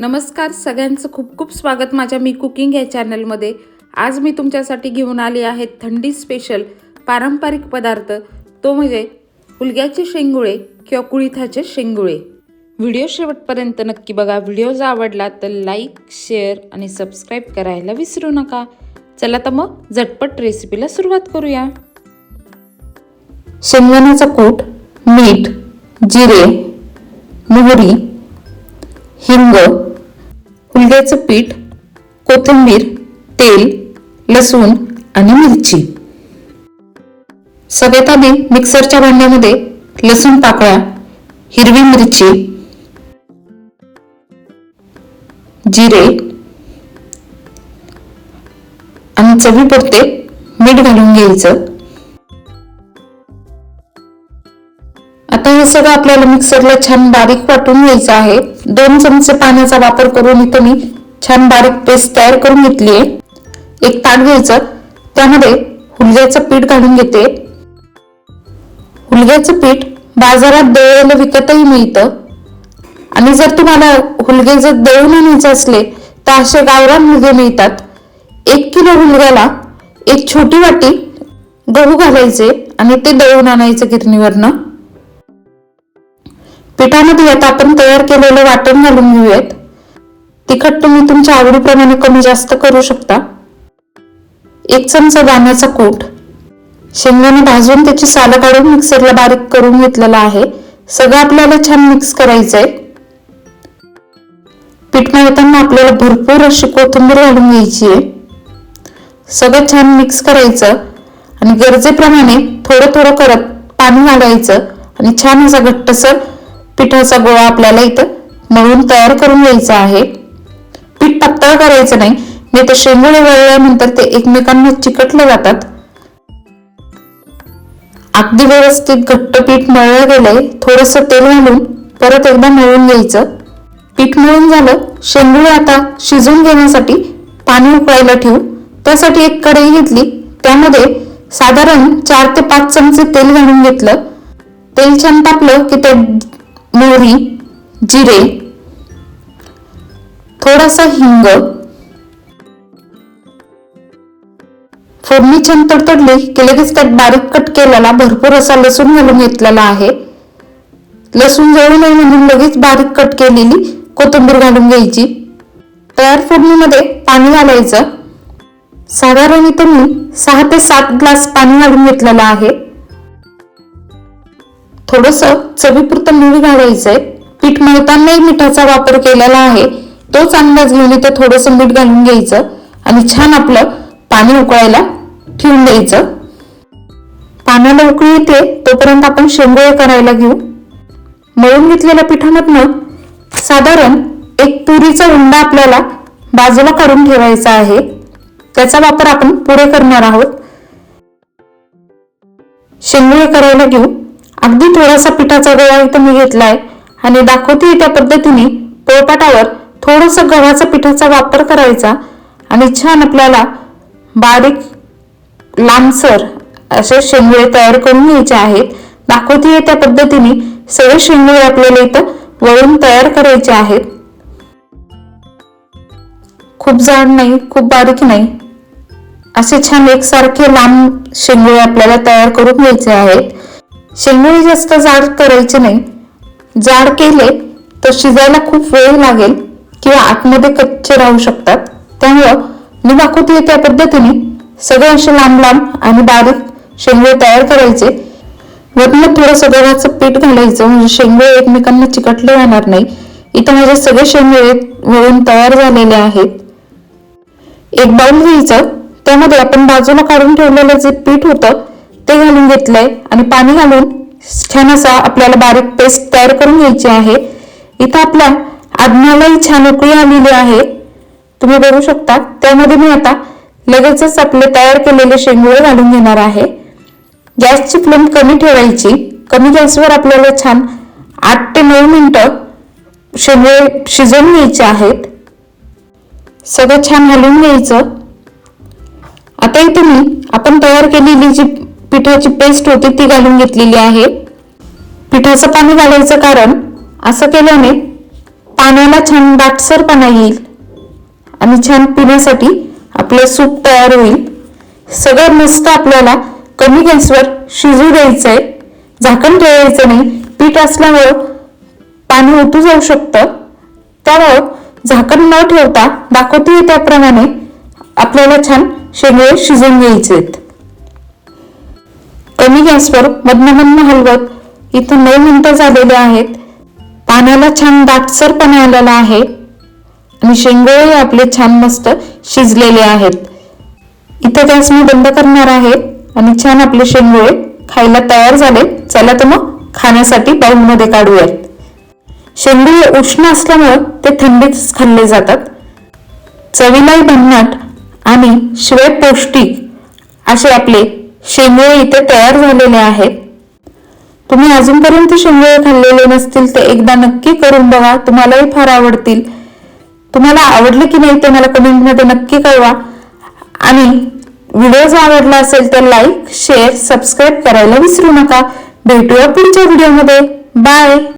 नमस्कार सगळ्यांचं खूप खूप स्वागत माझ्या मी कुकिंग या चॅनलमध्ये. आज मी तुमच्यासाठी घेऊन आली आहे थंडी स्पेशल पारंपरिक पदार्थ. तो म्हणजे उलग्याचे शेंगुळे किंवा कुळिथाचे शेंगुळे. व्हिडिओ शेवटपर्यंत नक्की बघा. व्हिडिओ जर आवडला तर लाईक शेअर आणि सबस्क्राईब करायला विसरू नका. चला तर मग झटपट रेसिपीला सुरुवात करूया. शेंगदाण्याचा कूट मीठ जिरे मोहरी हिंग हुलग्याचं पीठ कोथिंबीर तेल लसूण आणि मिरची. सगळ्यात आधी मिक्सरच्या भांड्यामध्ये लसूण पाकळ्या हिरवी मिरची जिरे आणि चवीपुरते मीठ घालून घ्यायचं. हे सगळं आपल्याला मिक्सरला छान बारीक वाटून घ्यायचं आहे. दोन चमचे पाण्याचा वापर करून इथं मी छान बारीक पेस्ट तयार करून घेतली आहे. एक ताट घ्यायचं. त्यामध्ये हुलग्याचं पीठ घालून घेते. हुलग्याचं पीठ बाजारात दळलेलं विकतही मिळतं. आणि जर तुम्हाला हुलगे जर दळून आणायचे असले तर असे गावरान हुलगे मिळतात. एक किलो हुलग्याला एक छोटी वाटी गहू घालायचे आणि ते दळून आणायचं गिरणीवरनं. पिठामध्ये आता आपण तयार केलेलं वाटण घालून घेऊयात. तिखट तुम्ही तुमच्या आवडीप्रमाणे कमी जास्त करू शकता. एक चमचा दाण्याचा कूट. शेंगदाणे भाजून त्याची सालं काढून मिक्सरला बारीक करून घेतलेला आहे. सगळं आपल्याला छान मिक्स करायचंय. पीठ मळताना आपल्याला भरपूर अशी कोथिंबीर घालून घ्यायची आहे. सगळं छान मिक्स करायचं आणि गरजेप्रमाणे थोडं थोडं करत पाणी घालायचं आणि छान असा घट्टसर पिठाचा गोळा आपल्याला इथं मळून तयार करून घ्यायचा आहे. पीठ पातळ करायचं नाही. नाही तर शेंगोळे वळल्यानंतर ते एकमेकांना चिकटले जातात. अगदी व्यवस्थित घट्ट पीठ मळलं गेलंय. थोडस तेल घालून परत एकदा मळून घ्यायचं. पीठ मळून झालं. शेंगुळे आता शिजवून घेण्यासाठी पाणी उकळायला ठेवू. त्यासाठी एक कढई घेतली. त्यामध्ये साधारण चार ते पाच चमचे तेल घालून घेतलं. तेल छान टाकलं की ते मोहरी जिरे थोडासा हिंग फोडणी छान तडतडली की लगेच त्यात बारीक कट केलेला भरपूर असा लसूण घालून घेतलेला आहे. लसूण जळू नये म्हणून लगेच बारीक कट केलेली कोथिंबीर घालून घ्यायची. तयार फोडणीमध्ये पाणी घालायचं. साधारण इथे मी सहा ते सात ग्लास पाणी घालून घेतलेलं आहे. थोडस चवीपुरतं मीठ घालायचंय. पीठ मळतानाही मिठाचा वापर केलेला आहे. तोच अंदाज घेऊन इथे थोडंसं मीठ घालून घ्यायचं आणि छान आपलं पाणी उकळायला ठेवून द्यायचं. पाण्याला उकळी येते तोपर्यंत आपण शेंगोळे करायला घेऊ. मळून घेतलेल्या पिठामधनं साधारण एक पुरीचा उंडा आपल्याला बाजूला काढून ठेवायचा आहे. त्याचा वापर आपण पुढे करणार आहोत. शेंगोळे करायला घेऊ. अगदी थोडासा पिठाचा गोळा इथं मी घेतलाय. आणि दाखवते त्या पद्धतीने पोळपाटावर थोडस गव्हाचा पिठाचा वापर करायचा. आणि छान आपल्याला बारीक लांबसर असे शेंगळे तयार करून घ्यायचे आहेत. दाखवते त्या पद्धतीने सगळे शेंगळे आपल्याला इथं वळून तयार करायचे आहेत. खूप जाड नाही खूप बारीक नाही. असे छान एकसारखे लांब शेंगोळे आपल्याला तयार करून घ्यायचे आहेत. शेंगोळे जास्त जाड करायचे नाही. जाड केले तर शिजायला खूप वेळ लागेल किंवा आतमध्ये कच्चे राहू शकतात. त्यामुळं मी दाखवते त्या पद्धतीने सगळे असे लांब लांब आणि बारीक शेंगोळे तयार करायचे. वरनं थोडंसं गव्हाचं पीठ घालायचं म्हणजे शेंगोळे एकमेकांना चिकटले जाणार नाही. इथं माझे सगळे शेंगोळे वळून तयार झालेले आहेत. एक बाउल घ्यायचं. त्यामध्ये आपण बाजूला काढून ठेवलेलं जे पीठ होतं ते घालून घेतलंय आणि पाणी घालून छान असा आपल्याला बारीक पेस्ट तयार करून घ्यायची आहे. इथं आपल्या आज्ञालाही छान उकळी आलेली आहे. तुम्ही बघू शकता. त्यामध्ये मी आता लगेचच आपले तयार केलेले शेंगुळे घालून घेणार आहे. गॅसची फ्लेम कमी ठेवायची. कमी गॅसवर आपल्याला छान आठ ते नऊ मिनटं शेंगुळे शिजवून घ्यायचे आहेत. सगळं छान घालून घ्यायचं. आता इथे मी आपण तयार केलेली जी पिठाची पेस्ट होती ती घालून घेतलेली आहे. पिठाचं पाणी घालायचं कारण असं केल्याने पाण्याला छान दाटसरपणा येईल आणि छान पिण्यासाठी आपलं सूप तयार होईल. सगळं मस्त आपल्याला कमी गॅसवर शिजू द्यायचं आहे झाकण ठेवायचं नाही. पीठ असल्यामुळं पाणी ओतू जाऊ शकतं. त्यामुळं झाकण न ठेवता दाखवते त्याप्रमाणे आपल्याला छान शेंगळे शिजवून घ्यायचे आहेत कमी गॅसवर मधनं हलवत इथं नऊ मिनिटं झालेले आहेत. पाण्याला छान दाटसरपणा आलेला आहे. आणि शेंगोळे आपले छान मस्त शिजलेले आहेत. इथं गॅस मी बंद करणार आहेत आणि छान आपले शेंगोळे खायला तयार झाले. चला तर मग खाण्यासाठी बाऊलमध्ये काढूयात. शेंगोळे उष्ण असल्यामुळं ते थंडीतच खाल्ले जातात. चवीलाही भन्नाट आणि शिवाय पौष्टिक असे आपले शेंगोळे इथे तयार झालेले आहेत. तुम्ही अजूनपर्यंत शेंगोळे खाल्लेले नसतील ते एकदा नक्की करून बघा तुम्हालाही फार आवडतील. तुम्हाला आवडले की नाही ते मला कमेंटमध्ये नक्की कळवा. आणि व्हिडिओ जर आवडला असेल तर लाईक शेअर सबस्क्राईब करायला विसरू नका. भेटूया पुढच्या व्हिडिओमध्ये. बाय!